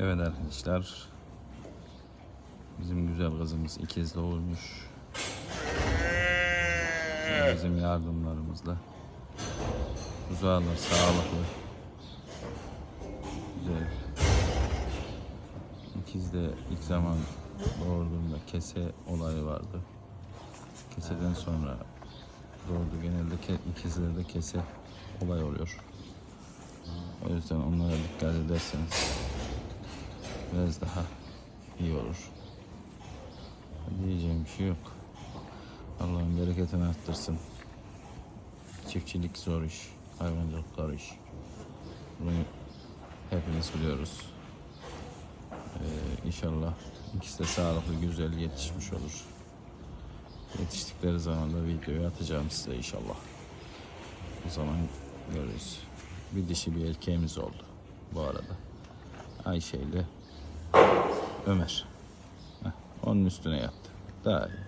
Evet arkadaşlar. Bizim güzel kızımız ikiz doğurmuş. Bizim yardımlarımızla. Buzağlar sağlıklı. Güzel. İkiz de ilk zaman doğurduğunda kese olayı vardı. Keseden sonra doğurdu. Genelde ikizlerde kese olay oluyor. O yüzden onlara dikkat ederseniz biraz daha iyi olur. Diyeceğim bir şey yok. Allah'ın bereketini arttırsın. Çiftçilik zor iş, hayvancılık zor iş. Bunu hepimiz biliyoruz. Ee, inşallah ikisi de sağlıklı, güzel yetişmiş olur. Yetiştikleri zaman da videoyu atacağım size inşallah. O zaman görürüz. Bir dişi bir erkeğimiz oldu bu arada. Ayşe ile Ömer. Heh, onun üstüne yattı. Daha iyi.